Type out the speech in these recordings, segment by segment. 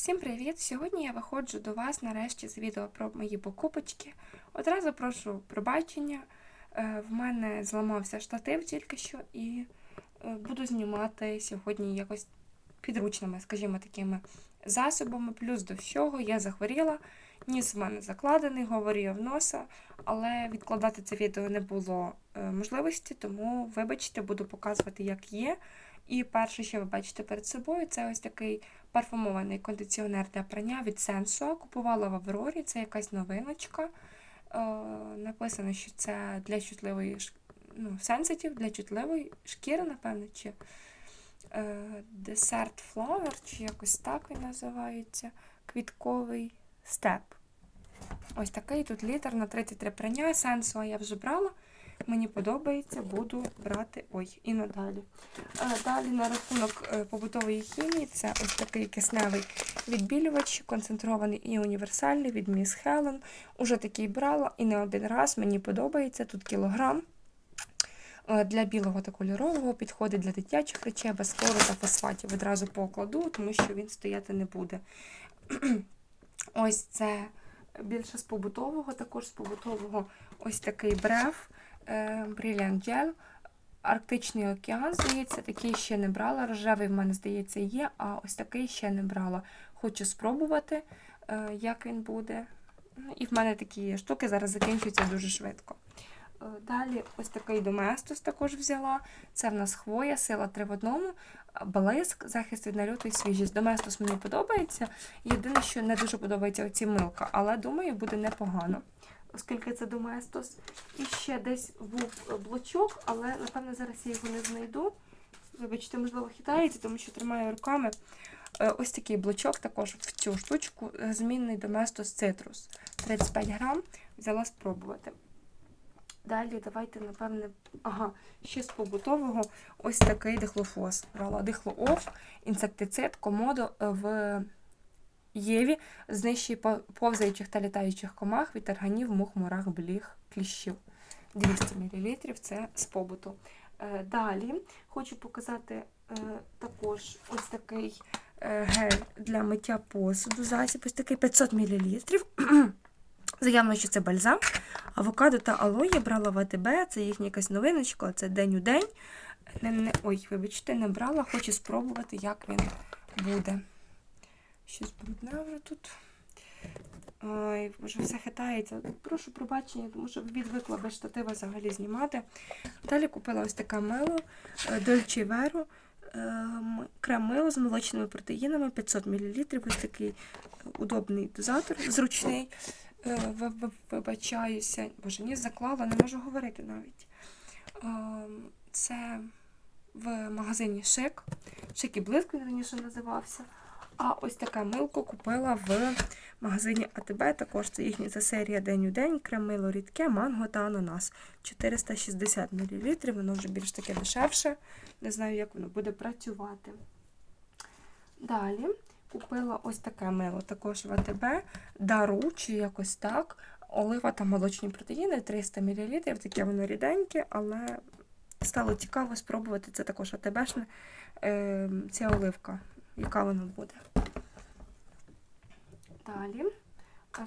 Всім привіт! Сьогодні я виходжу до вас нарешті з відео про мої покупочки. Одразу прошу пробачення. Е, В мене зламався штатив тільки що і е, буду знімати сьогодні якось підручними, скажімо, такими засобами. Плюс до всього я захворіла, ніс в мене закладений, говорив носа, але відкладати це відео не було е, можливості, тому, вибачте, буду показувати, як є. І перше, що ви бачите перед собою, це ось такий парфумований кондиціонер для прання від Sensua. Купувала в Аврорі, це якась новиночка. Е, написано, що це для чутливої ну, сенситив, для чутливої шкіри, напевно, чи е, Dessert Flower, чи якось так він називається. Квітковий степ. Ось такий тут літр на 33 прання. Sensua я вже брала. Мені подобається, буду брати ой, і надалі. Е, Далі на рахунок е, побутової хімії це ось такий кисневий відбілювач, концентрований і універсальний від Miss Helen. Уже такий брала і не один раз. Мені подобається. Тут кілограм. Е, Для білого та кольорового підходить для дитячих речей без хлору та фосфатів. Відразу покладу, тому що він стояти не буде. Ось це більше з побутового, також з побутового ось такий бреф. Е, Brilliant Gel. Арктичний океан, здається, такий ще не брала. Рожевий в мене, здається, є, а ось такий ще не брала. Хочу спробувати, е, як він буде. Ну, І в мене такі штуки зараз закінчуються дуже швидко. Е, Далі ось такий доместос також взяла. Це в нас хвоя, сила 3 в одному, блиск, захист від нальоту і свіжість. Доместос мені подобається. Єдине, що не дуже подобається оці милка, але думаю, буде непогано, оскільки це доместос. І ще десь був е, блочок, але напевно зараз я його не знайду. Вибачте, можливо, хитається, тому що тримаю руками. Е, Ось такий блочок також в цю штучку, е, змінний доместос цитрус. 35 грам. Взяла спробувати. Далі давайте, напевне, ага, ще з побутового ось такий дихлофос. Брала дихлооф, інсектицид, комодо в Єві знищує повзаючих та літаючих комах від тарганів, мух, мурах, бліг, кліщів. 200 мл це з побуту. Е, Далі хочу показати е, також ось такий е, гель для миття посуду. Засіб ось такий 500 мл. Заявно, що це бальзам. Авокадо та алоє брала в АТБ, це їхня якась новиночка, це день у день. Не, не, ой, вибачте, не брала, хочу спробувати, як він буде. Щось брудне вже тут. Ой, вже все хитається. Прошу пробачення, тому що відвикла без штатива взагалі знімати. Далі купила ось таке мило е, Dolce Vero, е, крем мило з молочними протеїнами 500 мл. Ось такий удобний дозатор, зручний. Е, ви- ви- Вибачаюся, боже, ні, заклала, не можу говорити навіть. Це в магазині Шик. Шик і блиск він раніше називався. А ось таке милко купила в магазині АТБ. Також це їхня ця серія День у день, крем мило рідке, манго та ананас. 460 мл. Воно вже більш таке дешевше. Не знаю, як воно буде працювати. Далі купила ось таке мило, також в АТБ, дару чи якось так. Олива та молочні протеїни 300 мл. Таке воно ріденьке, але стало цікаво спробувати. Це також АТБшне. Е, ця оливка, яка вона буде. Далі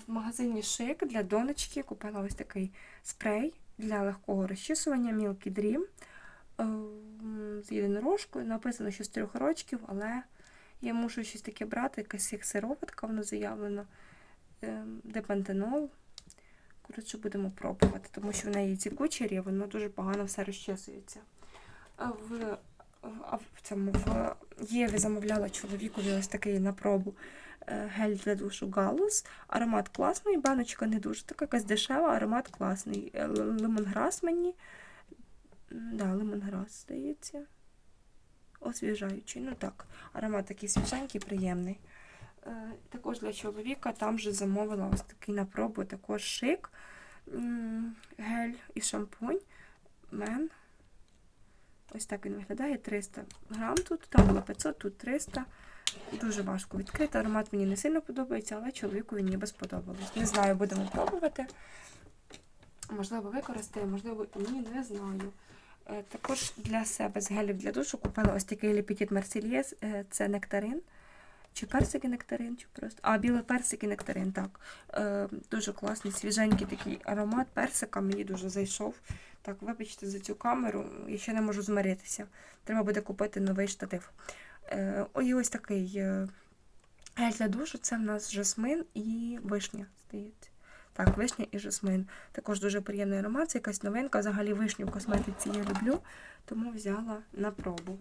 в магазині Шик для донечки купила ось такий спрей для легкого розчісування Milky Dream Ем, з єдинорожкою. Написано, що з трьох рочків, але я мушу щось таке брати, якась як сироватка, воно заявлено, ем, де пантенол. Коротше, будемо пробувати, тому що в неї ці кучері, воно дуже погано все розчесується. А В, в цьому в Єві замовляла чоловікові ось такий на пробу е, гель для душу Галус. Аромат класний, баночка не дуже така, якась дешева, аромат класний. Е, Лемонграс мені. Да, лемонграс, здається. Освіжаючий. Ну так, аромат такий свіженький, приємний. Е, Також для чоловіка там же замовила ось такий на пробу, також шик. Гель і шампунь. Мен. Ось так він виглядає. 300 грам тут. Там було 500, тут 300. Дуже важко відкрити. Аромат мені не сильно подобається, але чоловікові ніби сподобалось. Не знаю, будемо пробувати. Можливо, використаю, можливо, ні, не знаю. Е, Також для себе з гелів для душу купила ось такий Лепетіт Марсельєс, це нектарин. Чи персик і нектарин, чи просто. А, білий персик і нектарин, так. Е, дуже класний, свіженький такий аромат персика, мені дуже зайшов. Так, вибачте за цю камеру, я ще не можу змиритися. Треба буде купити новий штатив. Е, ой, ось такий е, для душу. Це в нас жасмин і вишня, здається. Так, вишня і жасмин. Також дуже приємний аромат, це якась новинка. Взагалі вишню в косметиці я люблю, тому взяла на пробу.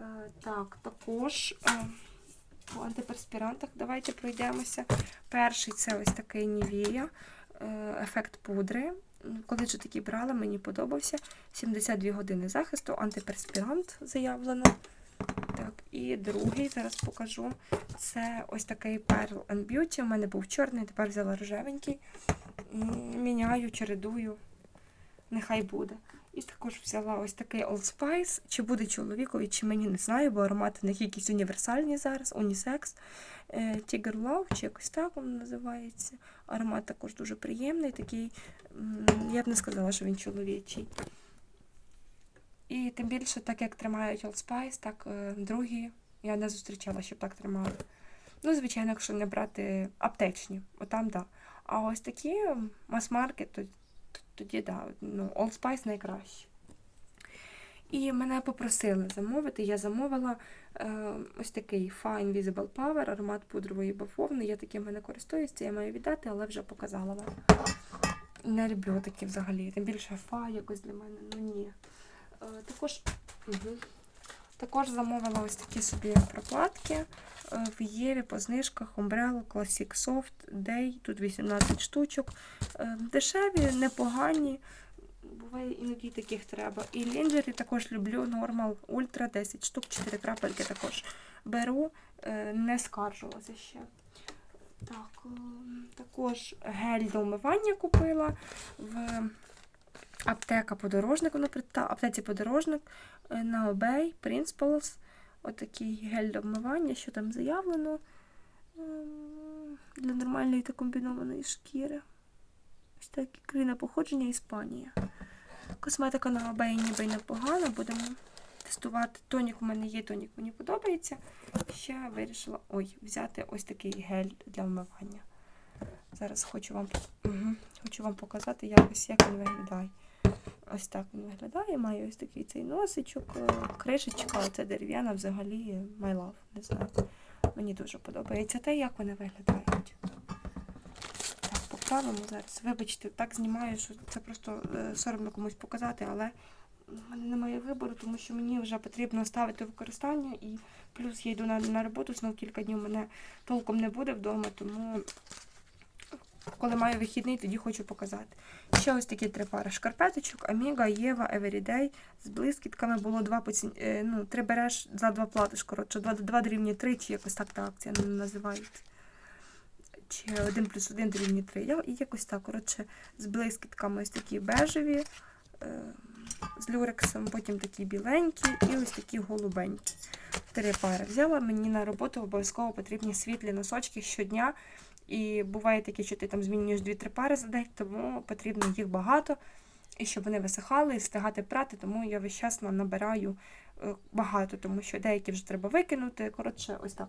Е, так, також е, по антиперспірантах давайте пройдемося. Перший це ось такий Нівія, е, ефект пудри. Коли вже такі брала, мені подобався. 72 години захисту, антиперспірант заявлено. Так, і другий зараз покажу. Це ось такий Pearl and Beauty. У мене був чорний, тепер взяла рожевенький. Міняю, чередую. Нехай буде. І також взяла ось такий Old Spice. Чи буде чоловікові, чи мені не знаю, бо аромати в них якісь універсальні зараз, унісекс. Е, Tiger Love, чи якось так він називається. Аромат також дуже приємний, такий, я б не сказала, що він чоловічий. І тим більше, так як тримають Old Spice, так е, другі я не зустрічала, щоб так тримали. Ну, звичайно, якщо не брати аптечні, отам да. А ось такі мас-маркет, тоді да, ну, Old Spice найкраще. І мене попросили замовити. Я замовила е, ось такий Fine Visible Power, аромат пудрової бавовни. Я таким не користуюся, я маю віддати, але вже показала вам. Не люблю такі взагалі. Тим більше фа якось для мене, ну ні. Е, також, угу. Також замовила ось такі собі прокладки е, в Єві по знижках Umbrella Classic Soft Day. Тут 18 штучок. Е, Дешеві, непогані. Буває іноді таких треба. І лінджері також люблю. Normal Ultra 10 штук, 4 крапельки також беру. Е, Не скаржилася ще. Так, також гель до умивання купила в аптека подорожник. При аптеці подорожник на Obey Principles. Отакий гель до вмивання, що там заявлено Ем, для нормальної та комбінованої шкіри. Ось так, країна походження Іспанія. Косметика на Obey ніби непогана. Будемо тестувати. Тонік у мене є, тонік мені подобається. Ще вирішила ой, взяти ось такий гель для вмивання. Зараз хочу вам, угу, хочу вам показати якось, як він виглядає. Ось так він виглядає. Має ось такий цей носичок, е, кришечка, це дерев'яна взагалі my love, не знаю. Мені дуже подобається те, як вони виглядають. Так, поправимо зараз. Вибачте, так знімаю, що це просто е, соромно комусь показати, але в мене немає вибору, тому що мені вже потрібно ставити використання і плюс я йду на, на роботу, знов кілька днів мене толком не буде вдома, тому коли маю вихідний, тоді хочу показати. Ще ось такі три пари шкарпеточок, Аміга, Єва, Everyday. З блискітками було два по ціні, е, ну, три береш за два платиш, коротше, два, два дорівнює три, чи якось так та акція називається. Чи один плюс один дорівнює три. Я, і якось так, коротше, з блискітками ось такі бежеві, е, з люрексом, потім такі біленькі і ось такі голубенькі. Три пари взяла. Мені на роботу обов'язково потрібні світлі носочки щодня. І буває таке, що ти там змінюєш 2-3 пари за день, тому потрібно їх багато, і щоб вони висихали, і встигати прати, тому я весь час набираю е, багато, тому що деякі вже треба викинути. Коротше, ось так.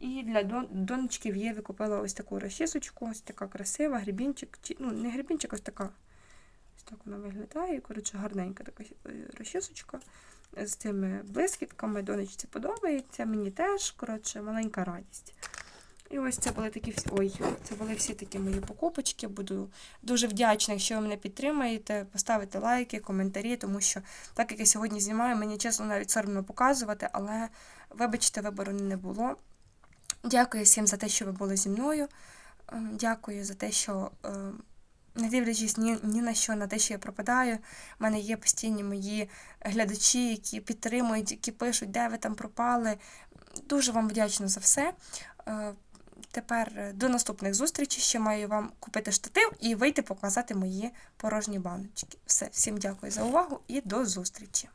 І для дон- донечки в Єві купила ось таку розчісочку, ось така красива, грібінчик, чи, ну, не грібінчик, ось така. Ось так вона виглядає. Коротше, гарненька така е, розчісочка з цими блискітками. Донечці подобається, мені теж, коротше, маленька радість. І ось це були такі всі. Ой, це були всі такі мої покупочки. Буду дуже вдячна, якщо ви мене підтримаєте, поставите лайки, коментарі, тому що так як я сьогодні знімаю, мені чесно навіть соромно показувати, але вибачте, вибору не було. Дякую всім за те, що ви були зі мною. Ем, Дякую за те, що. ем, Не дивлячись ні, ні на що, на те, що я пропадаю, в мене є постійні мої глядачі, які підтримують, які пишуть, де ви там пропали. Дуже вам вдячна за все. Тепер е, до наступних зустрічей. Ще маю вам купити штатив і вийти показати мої порожні баночки. Все, всім дякую за увагу і до зустрічі!